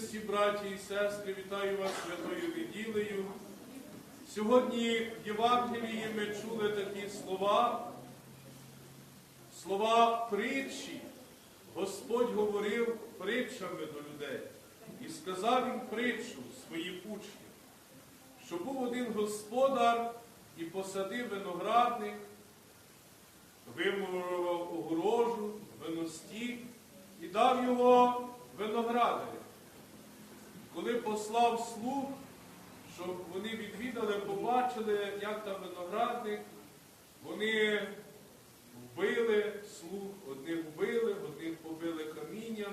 Христі, браті і сестри, вітаю вас святою неділею. Сьогодні в Євангелії ми чули такі слова, слова притчі. Господь говорив притчами до людей і сказав їм притчу своїм учням, що був один господар і посадив виноградник, вимурував огорожу, виностік і дав його виноградарям. Коли послав слуг, щоб вони відвідали, побачили, як там виноградник, вони вбили слуг, одних вбили, одних побили камінням.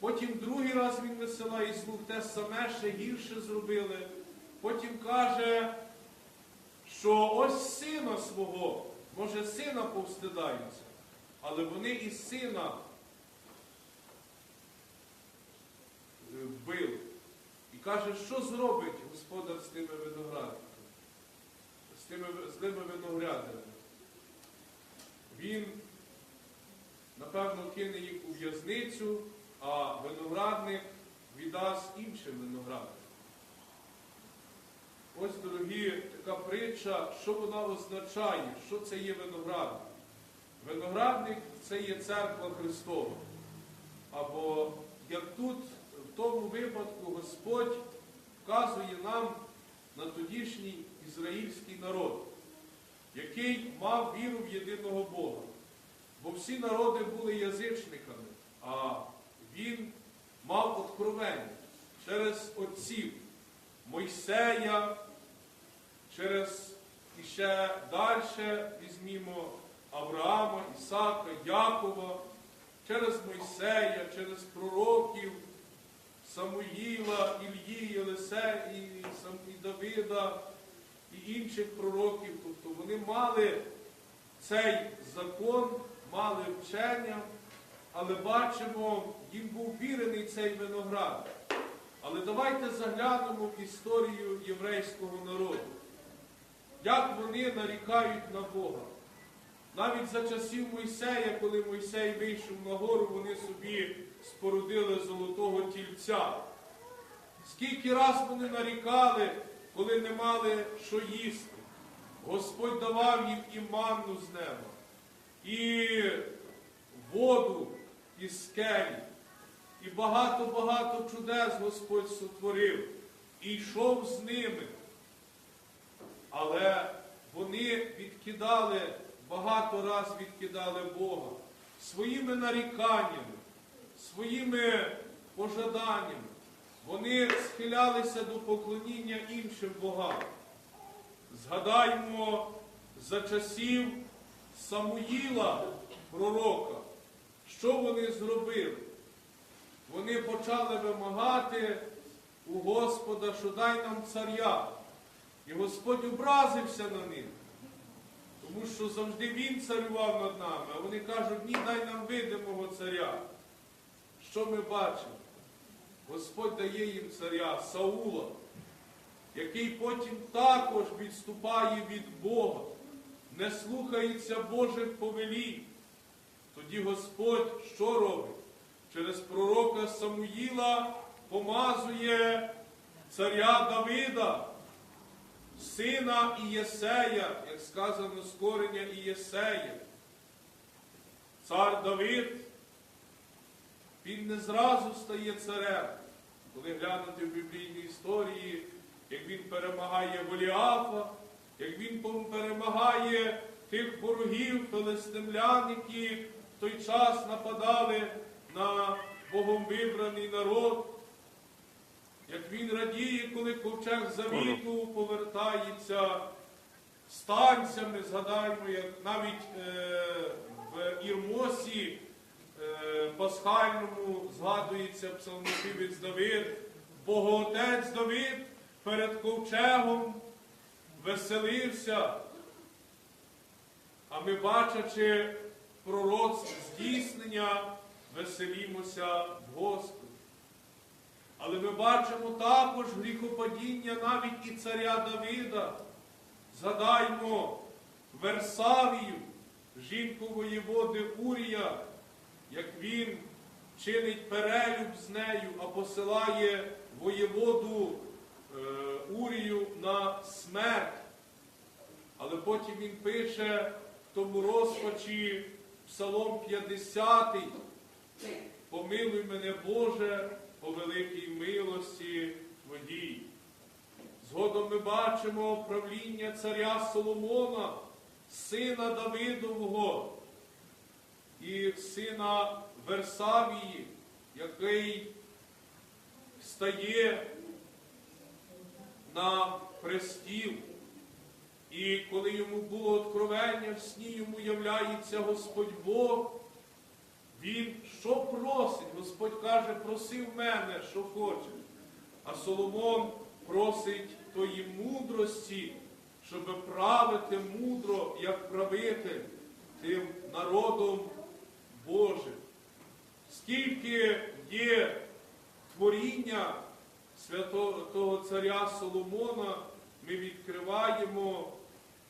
Потім другий раз він висилає слуг, те саме ще гірше зробили. Потім каже, що ось сина свого, може, сина повстидаються, але вони і сина вбили. І каже, що зробить господар з тими виноградниками, з тими злими виноградарями. Він, напевно, кине їх у в'язницю, а виноградник віддасть іншим виноградарям. Ось, дорогі, така притча, що вона означає, що це є виноградник. Виноградник це є церква Христова. Або як тут, в тому випадку, Господь вказує нам на тодішній ізраїльський народ, який мав віру в єдиного Бога. Бо всі народи були язичниками, а він мав откровення через отців Мойсея, через іще далі візьмімо Авраама, Ісака, Якова, через Мойсея, через пророків Самуїла, Ільї, Єлисе і, і Давида і інших пророків. Тобто вони мали цей закон, мали вчення, але бачимо, їм був вірений цей виноград. Але давайте заглянемо в історію єврейського народу. Як вони нарікають на Бога. Навіть за часів Мойсея, коли Мойсей вийшов на гору, вони собі спорудили золотого тільця. Скільки раз вони нарікали, коли не мали що їсти. Господь давав їм і манну з неба, і воду із скелі, і багато-багато чудес Господь сотворив, і йшов з ними. Але вони відкидали, багато раз відкидали Бога своїми наріканнями, своїми пожаданнями. Вони схилялися до поклоніння іншим богам. Згадаймо за часів Самуїла, пророка, що вони зробили? Вони почали вимагати у Господа, що дай нам царя. І Господь образився на них, тому що завжди Він царював над нами, а вони кажуть, ні, дай нам видимого царя. Що ми бачимо? Господь дає їм царя Саула, який потім також відступає від Бога, не слухається Божих повелінь. Тоді Господь що робить? Через пророка Самуїла помазує царя Давида, сина Ієсея, як сказано з корення Ієсея. Цар Давид, він не зразу стає царем. Коли глянути в біблійній історії, як він перемагає Голіафа, як він перемагає тих ворогів, филистимлян, які в той час нападали на Богом вибраний народ, як він радіє, коли ковчег завіту повертається з танцями, згадаємо, як навіть е, в Ірмосі пасхальному згадується псалмопівець Давид, Богоотець Давид перед ковчегом веселився. А ми, бачачи пророцтво здійснення, веселімося в Господі. Але ми бачимо також гріхопадіння навіть і царя Давида. Згадаймо Версавію, жінку воєводи Урія, як він чинить перелюб з нею, а посилає воєводу е, Урію на смерть. Але потім він пише в тому розпачі Псалом 50. Помилуй мене, Боже, по великій милості Твоїй. Згодом ми бачимо правління царя Соломона, сина Давидового і сина Версавії, який стає на престіл. І коли йому було откровення, в сні йому являється Господь Бог, він що просить? Господь каже, проси в мене, що хочеш. А Соломон просить тої мудрості, щоб правити мудро, як правити тим народом Божим. Скільки є творіння святого царя Соломона, ми відкриваємо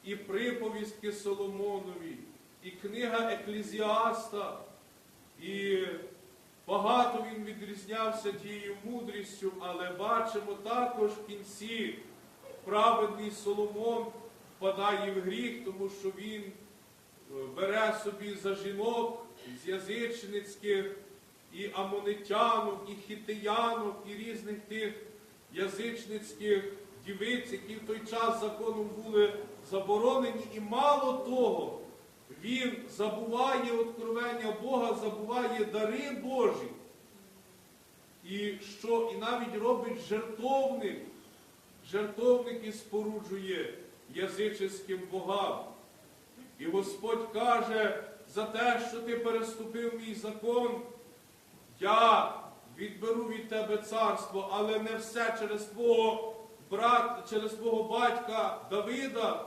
і приповістки Соломонові, і книга Еклезіаста, і багато він відрізнявся тією мудрістю, але бачимо також в кінці праведний Соломон впадає в гріх, тому що він е, бере собі за жінок з язичницьких і амонитянок, і хітиянок, і різних тих язичницьких дівиць, які в той час законом були заборонені. І мало того, він забуває откровення Бога, забуває дари Божі. І що і навіть робить жертовник, жертовник і споруджує язичницьким богам. І Господь каже, за те, що ти переступив мій закон, я відберу від тебе царство, але не все через твого брата, через твого батька Давида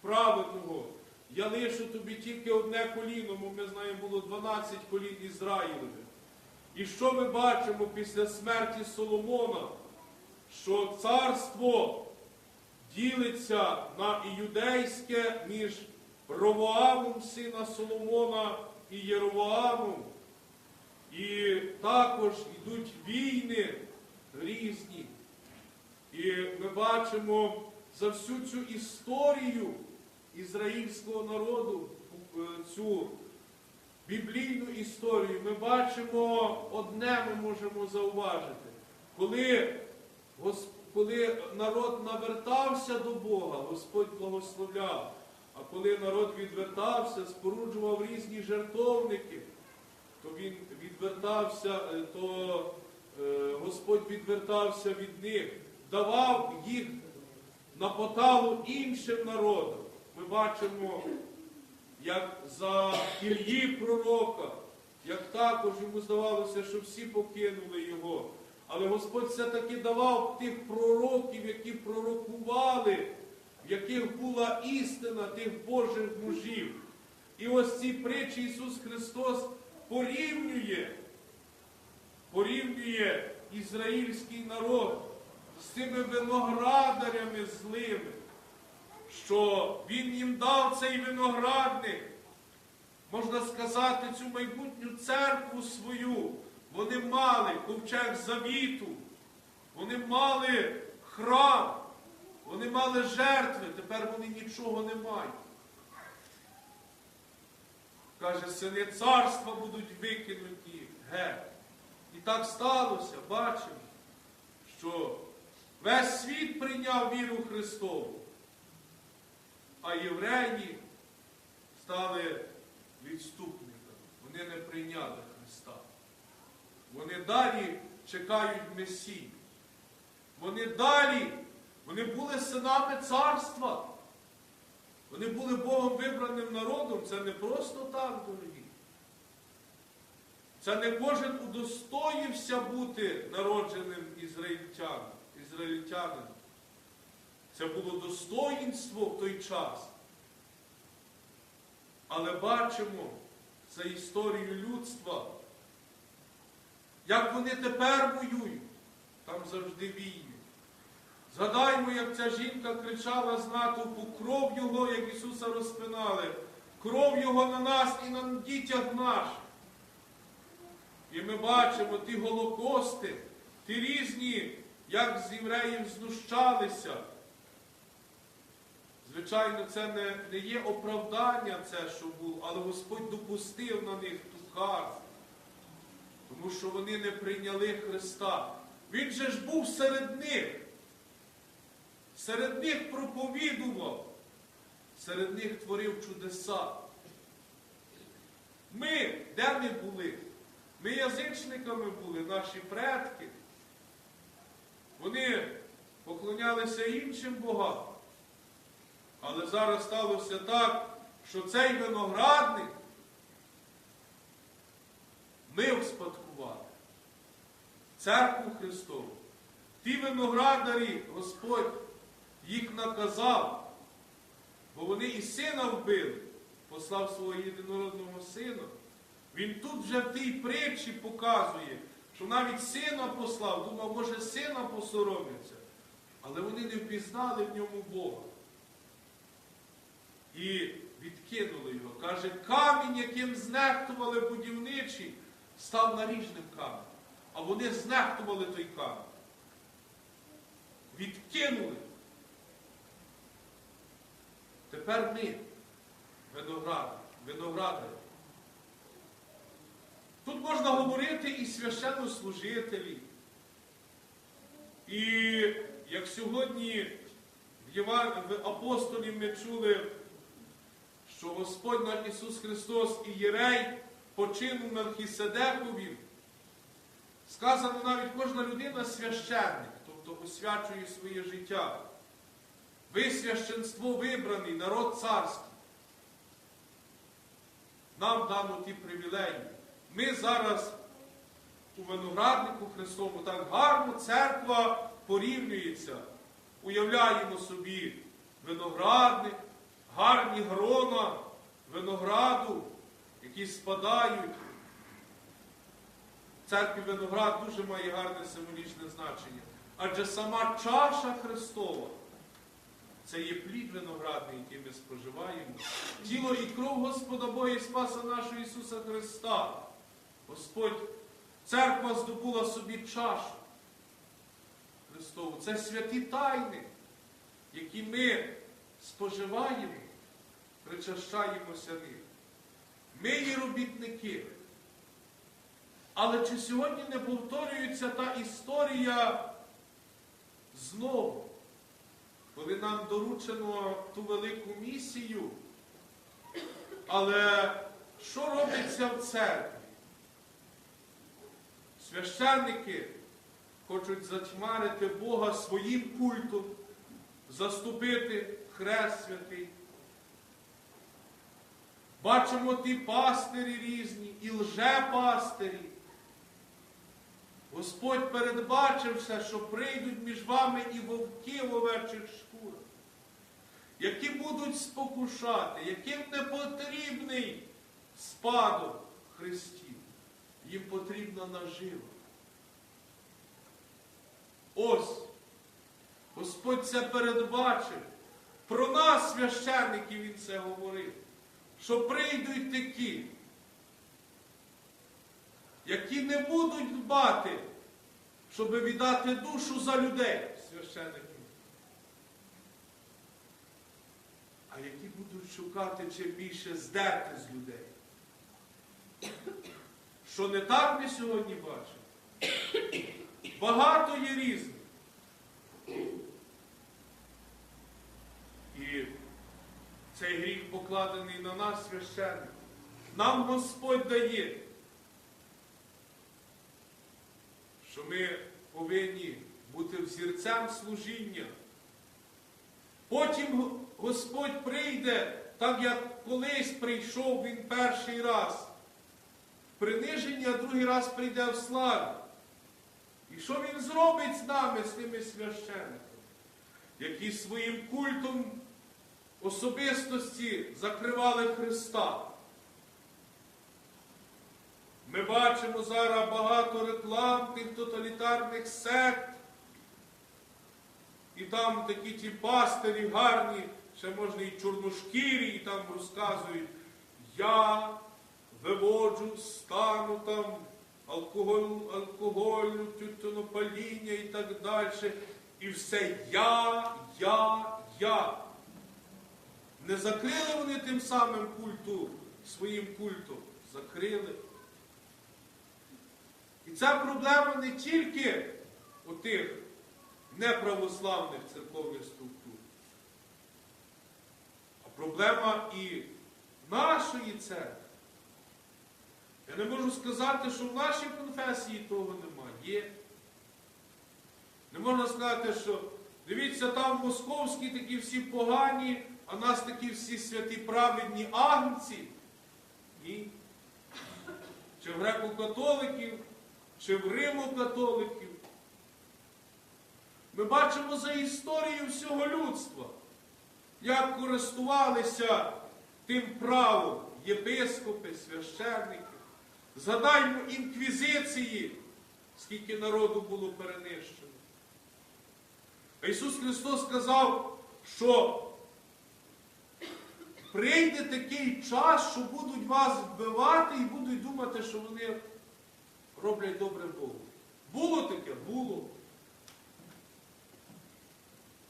праведного. Я лишу тобі тільки одне коліно, бо ми знаємо, було 12 колін Ізраїлевих. І що ми бачимо після смерті Соломона? Що царство ділиться на іудейське між Ровоамом, сина Соломона, і Єровоамом. І також йдуть війни різні. І ми бачимо за всю цю історію ізраїльського народу, цю біблійну історію, ми бачимо одне, ми можемо зауважити. Коли, коли народ навертався до Бога, Господь благословляв. А коли народ відвертався, споруджував різні жертовники, то він відвертався, е, то е, Господь відвертався від них, давав їх на поталу іншим народам. Ми бачимо, як за Ільї пророка, як також йому здавалося, що всі покинули його. Але Господь все-таки давав тих пророків, які пророкували, в яких була істина тих Божих мужів. І ось ці притчі Ісус Христос порівнює, порівнює ізраїльський народ з цими виноградарями злими, що Він їм дав цей виноградник, можна сказати, цю майбутню церкву свою. Вони мали ковчег завіту, вони мали храм, вони мали жертви, тепер вони нічого не мають. Каже, сини царства будуть викинуті геть. І так сталося, бачимо, що весь світ прийняв віру Христову, а євреї стали відступниками. Вони не прийняли Христа. Вони далі чекають Месію. Вони далі, вони були синами царства. Вони були Богом вибраним народом. Це не просто так, дорогі. Це не кожен удостоївся бути народженим ізраїльтяном. ізраїльтянином. Це було достоїнство в той час. Але бачимо за історію людства, як вони тепер воюють, там завжди війни. Згадаймо, як ця жінка кричала з натовпу кров його, як Ісуса розпинали. кров Його на нас і на дітях наших. І ми бачимо ті голокости, ті різні, як з євреїв знущалися. Звичайно, це не, не є оправдання, це, що було, але Господь допустив на них ту кару. Тому що вони не прийняли Христа. Він же ж був серед них. Серед них проповідував, серед них творив чудеса. Ми, де ми були? Ми язичниками були, наші предки. Вони поклонялися іншим богам. Але зараз сталося так, що цей виноградник ми успадкували. Церкву Христову. Ті виноградарі, Господь їх наказав, бо вони і сина вбили, послав свого єдинородного сина. Він тут вже в тій притчі показує, що навіть сина послав, думав, може сина посоромиться. Але вони не впізнали в ньому Бога. І відкинули його. Каже, камінь, яким знехтували будівничі, став наріжним каменем. А вони знехтували той камінь. Відкинули. Тепер ми, виногради, виноградарі. Тут можна говорити і священнослужителі. І як сьогодні в, апостолів ми чули, що Господь наш Ісус Христос і Єрей починув Мелхіседекові, сказано навіть кожна людина священник, тобто освячує своє життя. Ви священство вибраний, народ царський. Нам дано ті привілеї. Ми зараз у винограднику Христовому так гарно церква порівнюється. Уявляємо собі виноградник, гарні грона винограду, які спадають. Церкві виноград дуже має гарне символічне значення. Адже сама чаша Христова це є плід виноградний, який ми споживаємо. Тіло і кров Господа Бога і Спаса нашого Ісуса Христа. Господь, церква здобула собі чашу Христову. Це святі тайни, які ми споживаємо, причащаємося них. Ми є робітники. Але чи сьогодні не повторюється та історія знову? Коли нам доручено ту велику місію, але що робиться в церкві? Священники хочуть затьмарити Бога своїм культом, заступити хрест святий. Бачимо ті пастирі різні і лжепастирі. Господь передбачився, що прийдуть між вами і вовки в овечих які будуть спокушати, яким не потрібний спадок Христів. Їм потрібна нажива. Ось, Господь це передбачив. Про нас, священників, Він це говорив, що прийдуть такі, які не будуть дбати, щоб віддати душу за людей, священників. А які будуть шукати чим більше здерти з людей. Що не так ми сьогодні бачимо? Багато є різних. І цей гріх покладений на нас, священник. Нам Господь дає. що ми повинні бути взірцем служіння. Потім Господь прийде, так як колись прийшов Він перший раз. Приниження, другий раз прийде в славі. І що Він зробить з нами, з тими священниками, які своїм культом особистості закривали Христа? Ми бачимо зараз багато рекламних тоталітарних сект. І там такі ті пастирі гарні, ще можна і чорношкірі, і там розказують, я виводжу стану там алкоголю, алкоголю, тютюнопаління і так далі. І все я, я, я. Не закрили вони тим самим культу, своїм культом. Закрили. І ця проблема не тільки у тих неправославних церковних структур, проблема і нашої церкви. Я не можу сказати, що в нашій конфесії того немає. Є. Не можна сказати, що дивіться, там московські такі всі погані, а нас такі всі святі праведні агнці. Ні. Чи в греко-католиків, чи в римо-католиків. Ми бачимо за історією всього людства, як користувалися тим правом єпископи, священники. Згадаймо інквізиції, скільки народу було перенищено. А Ісус Христос сказав, що прийде такий час, що будуть вас вбивати і будуть думати, що вони роблять добре Богу. Було таке? Було.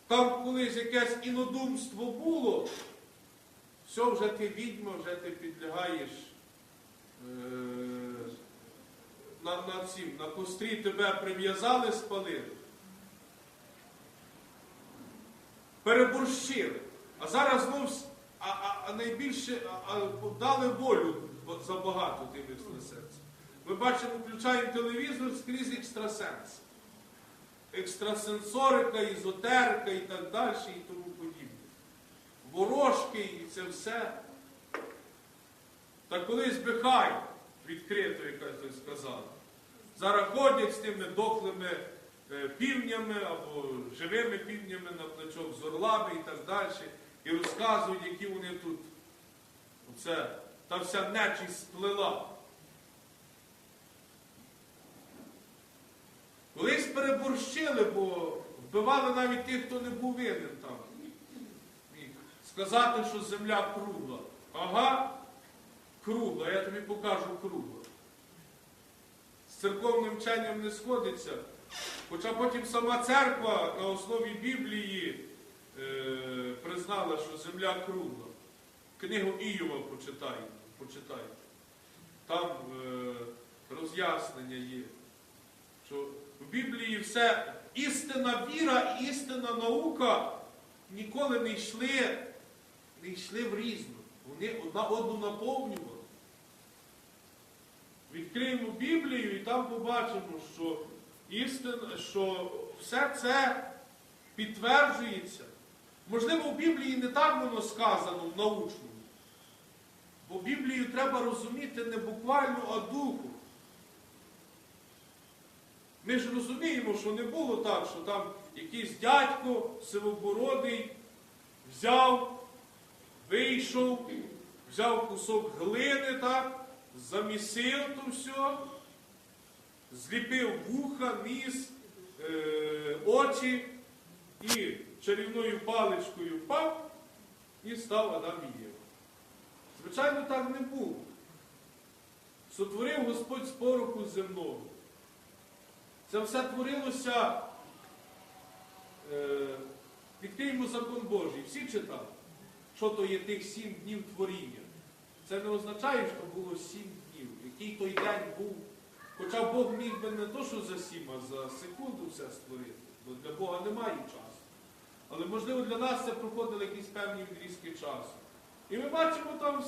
Там колись якесь інодумство було, все, вже ти відьма, вже ти підлягаєш е, на, на, цім, на кострі тебе прив'язали, спалили. Переборщили. А зараз знов а, а, а найбільше а, а, дали волю забагато тим екстрасенсам. Ми бачимо, включаємо телевізор скрізь екстрасенс. Екстрасенсорика, ізотерика і так далі, і тому подібне. Ворожки і це все. Та колись бихай, відкрито, як хтось сказав. Зараз ходять з тими дохлими е, півнями або живими півнями на плечок з орлами і так далі. І розказують, які вони тут. Оце, та вся нечість сплела. Колись переборщили, бо вбивали навіть тих, хто не був винен там. Міг сказати, що земля кругла. Ага, кругла, я тобі покажу кругла. З церковним вченням не сходиться. Хоча потім сама церква на основі Біблії е, признала, що земля кругла. Книгу Іова почитайте. почитайте. Там е, роз'яснення є що в Біблії все істинна віра, істинна наука ніколи не йшли, не йшли в різну. Вони одна одну наповнювали. Відкриємо Біблію і там побачимо, що істина, що все це підтверджується. Можливо, в Біблії не так воно сказано в научному. Бо Біблію треба розуміти не буквально, а духу. Ми ж розуміємо, що не було так, що там якийсь дядько сивобородий взяв, вийшов, взяв кусок глини, так, замісив то все, зліпив вуха, ніс, е, очі і чарівною паличкою впав і став Адам і Єва. Звичайно, так не було. Сотворив Господь з пороху земного. Це все творилося, е, відкриємо закон Божий. Всі читали, що то є тих сім днів творіння. Це не означає, що було сім днів, який той день був. Хоча Бог міг би не то, що за сім, а за секунду все створити. Бо для Бога немає часу. Але можливо для нас це проходили якісь певні відрізки часу. І ми бачимо там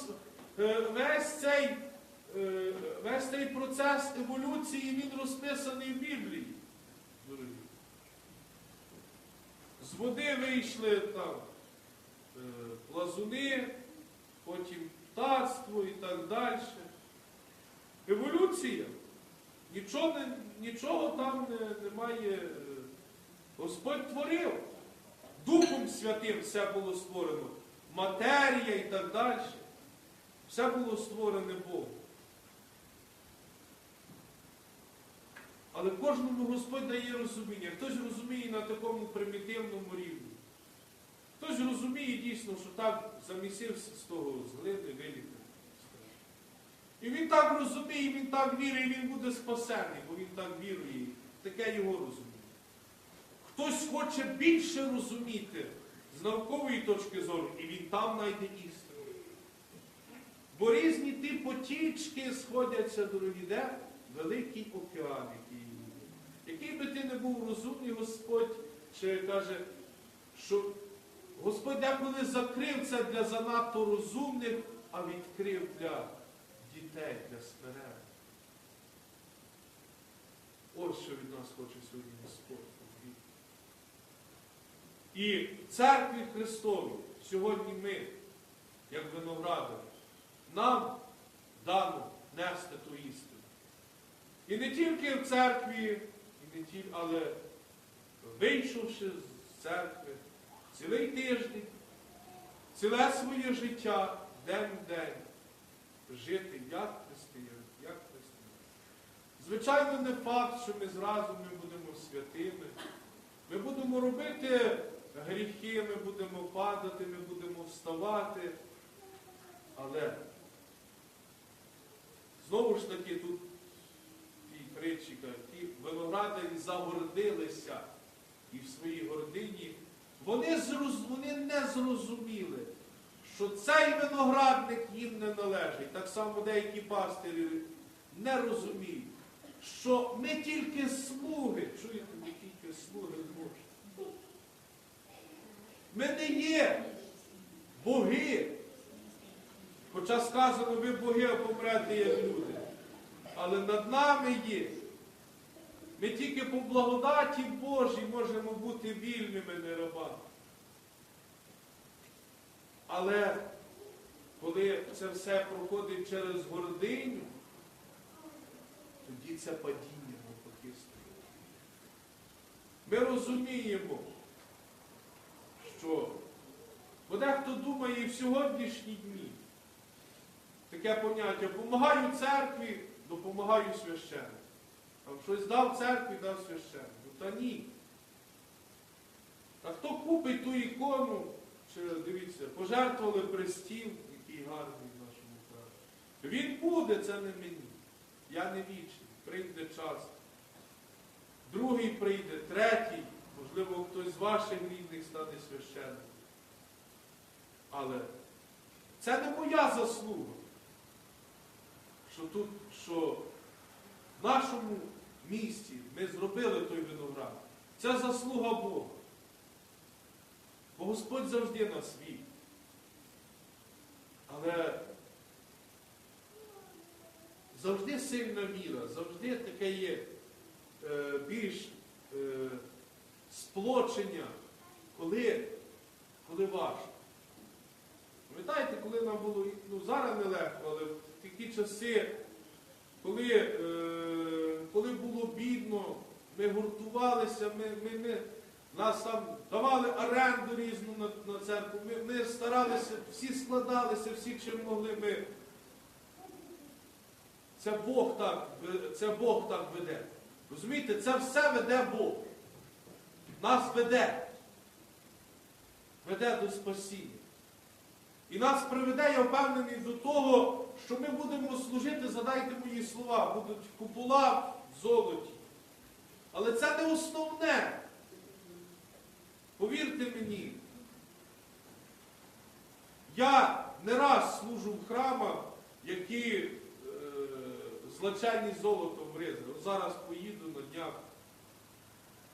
е, весь цей. Е, Весь цей процес еволюції він розписаний в Біблії. З води вийшли там е, плазуни, потім птацтво і так далі. Еволюція. Нічого, нічого там не- немає. е, Господь творив. Духом Святим все було створено. Матерія і так далі. Все було створене Богом. Але кожному Господь дає розуміння. Хтось розуміє на такому примітивному рівні. Хтось розуміє дійсно, що так замісив з того з глини виліпив. І він так розуміє, він так і він буде спасений, бо він так вірує. Таке його розуміння. Хтось хоче більше розуміти з наукової точки зору, і він там знайде істину. Бо різні ті потічки сходяться, дорогі, де? Великий океан, який. Який би ти не був розумний, Господь ще каже, що Господь деколи закрив це для занадто розумних, а відкрив для дітей, для смирень. Ось що від нас хоче сьогодні Господь. І в церкві Христовій сьогодні ми, як виноградарі, нам дано нести ту істину. І не тільки в церкві, і не тільки, але вийшовши з церкви, цілий тиждень, ціле своє життя, день в день, жити як християни, як християни. Звичайно, не факт, що ми зразу ми будемо святими. Ми будемо робити гріхи, ми будемо падати, ми будемо вставати. Але знову ж таки тут кажуть, ті виноградарі загордилися і в своїй гордині. Вони, зроз... вони не зрозуміли, що цей виноградник їм не належить. Так само деякі пастирі не розуміють, що ми тільки слуги. Чуєте, ми тільки слуги Божі. Ми не є боги. Хоча сказано, ви боги, а помрете як люди. Але над нами є. Ми тільки по благодаті Божій можемо бути вільними, не рабами. Але коли це все проходить через гординю, тоді це падіння навпаки стоїть. Ми розуміємо, що бо дехто думає і в сьогоднішні дні таке поняття, допомагаю церкві, допомагаю священнику. Там щось дав церкві, дав священнику. Та ні. А хто купить ту ікону, чи дивіться, пожертвували престіл, який гарний в нашому краї. Він буде, це не мені. Я не вічний. Прийде час. Другий прийде, третій, можливо, хтось з ваших рідних стане священником. Але це не моя заслуга, що тут, що в нашому місті ми зробили той виноград. Це заслуга Бога. Бо Господь завжди нас вів. Але завжди сильна віра, завжди таке є е, більш е, сплочення, коли, коли важко. Пам'ятаєте, коли нам було, ну зараз нелегко, але такі часи, коли, е, коли було бідно, ми гуртувалися, ми, ми, ми, нас там давали оренду різну на, на церкву, ми, ми старалися, всі складалися, всі чим могли ми. Це Бог так, це Бог так веде. Розумієте, це все веде Бог. Нас веде. Веде до спасіння. І нас приведе, я впевнений, до того, що ми будемо служити, задайте мої слова, будуть купола в золоті. Але це не основне. Повірте мені, я не раз служу в храмах, які е, злочинні золотом врізали. Зараз поїду на днях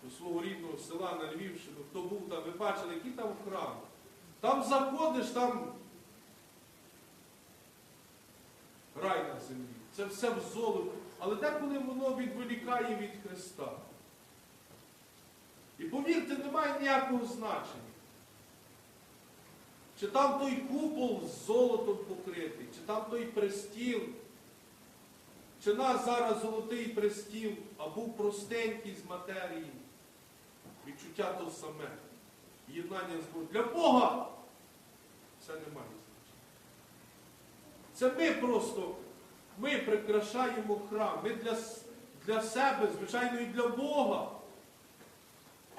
до свого рідного села на Львівщину. Хто був там, ви бачили, які там храми. Там заходиш, там рай на землі. Це все в золоті. Але деколи воно відволікає від Христа. І повірте, немає ніякого значення. Чи там той купол з золотом покритий, чи там той престіл, чи нас зараз золотий престіл, а був простенький з матерії. Відчуття то саме. Єднання з Богом. Для Бога це не має значення. Це ми просто, ми прикрашаємо храм. Ми для, для себе, звичайно, і для Бога.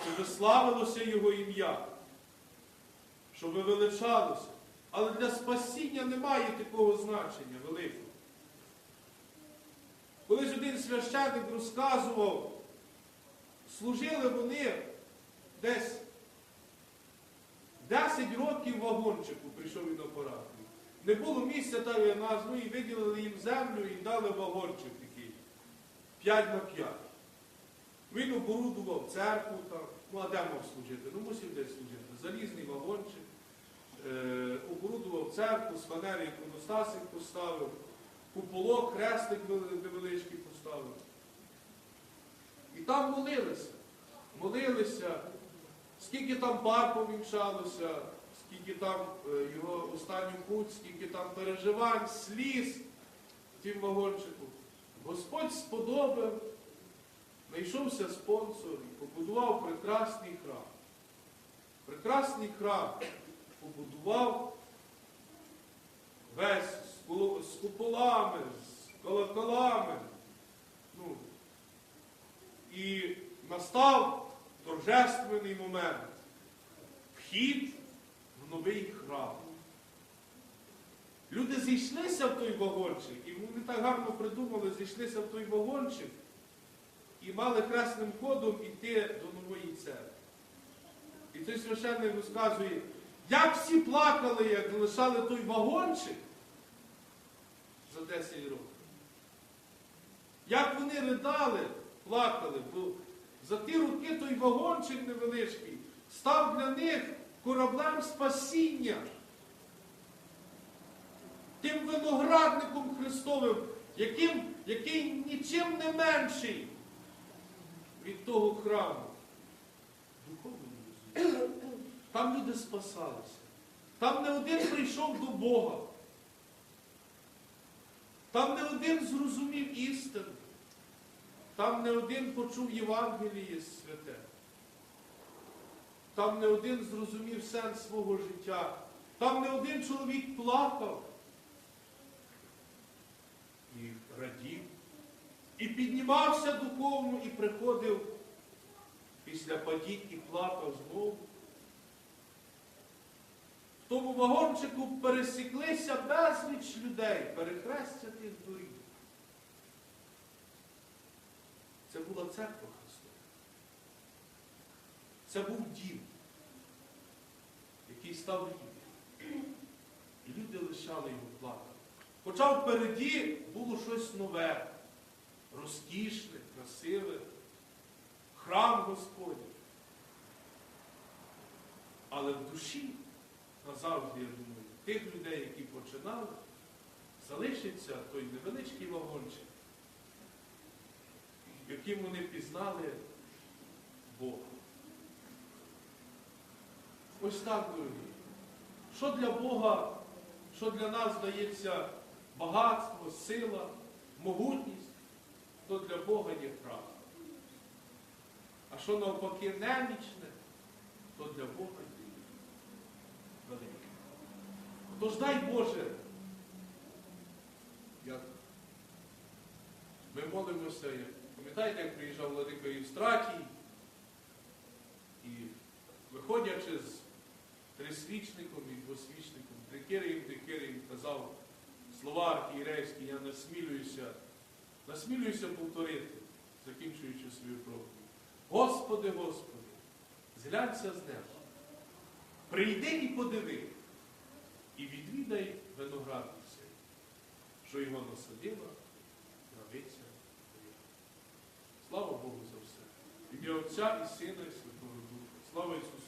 Щоб славилося Його ім'я. Щоб величалося. Але для спасіння немає такого значення великого. Колись один священник розказував, служили вони десь 10 років вагончику, прийшов він на парафію. Не було місця й назву, і виділили їм землю і дали вагончик такий. 5 на 5. Він оборудував церкву там. Ну а де мав служити? Ну мусив десь служити. Залізний вагончик, е, оборудував церкву, з фанери іконостасик поставив, куполок, хрестик вели- невеличкий поставив. І там молилися. Молилися, скільки там пар помінчалося, скільки там е, його останню путь, скільки там переживань, сліз в тім вагончику. Господь сподобав, знайшовся спонсор і побудував прекрасний храм. Прекрасний храм побудував весь з куполами, з колоколами. Ну, і настав торжественний момент. Вхід новий храм. Люди зійшлися в той вагончик, і вони так гарно придумали, зійшлися в той вагончик і мали хресним ходом іти до нової церкви. І той священник розказує, як всі плакали, як лишали той вагончик за 10 років. Як вони ридали, плакали, бо за ті роки той вагончик невеличкий став для них кораблем спасіння. Тим виноградником Христовим, яким, який нічим не менший від того храму. Духовно. Там люди спасалися. Там не один прийшов до Бога. Там не один зрозумів істину. Там не один почув Євангеліє святе. Там не один зрозумів сенс свого життя. Там не один чоловік плакав і радів, і піднімався духовно, і приходив після падінь і плакав знову. В тому вагончику пересіклися безліч людей, перехрестя тих доріг. Це була церква. Це був дім, який став рідним. І люди лишали його плакати. Хоча впереді було щось нове, розкішне, красиве, храм Господній. Але в душі, назавжди, я думаю, тих людей, які починали, залишиться той невеличкий вагончик, яким вони пізнали Бога. Ось так, дорогі. Що для Бога, що для нас здається багатство, сила, могутність, то для Бога є правда. А що навпаки немічне, то для Бога є велике. Тож дай Боже, як ми молимося, пам'ятаєте, як приїжджав Владика Євстратій, і виходячи з трисвічником і двосвічником, трикириєм, трикириєм казав слова архієрейські, я насмілююся, насмілююся повторити, закінчуючи свою проповідь. Господи, Господи, зглянься з неба, прийди і подиви, і відвідай виноградник цей, що його насадила правиця Твоя. Слава Богу за все. Ім'я Отця і Сина, і Святого Духа. Слава Ісусу!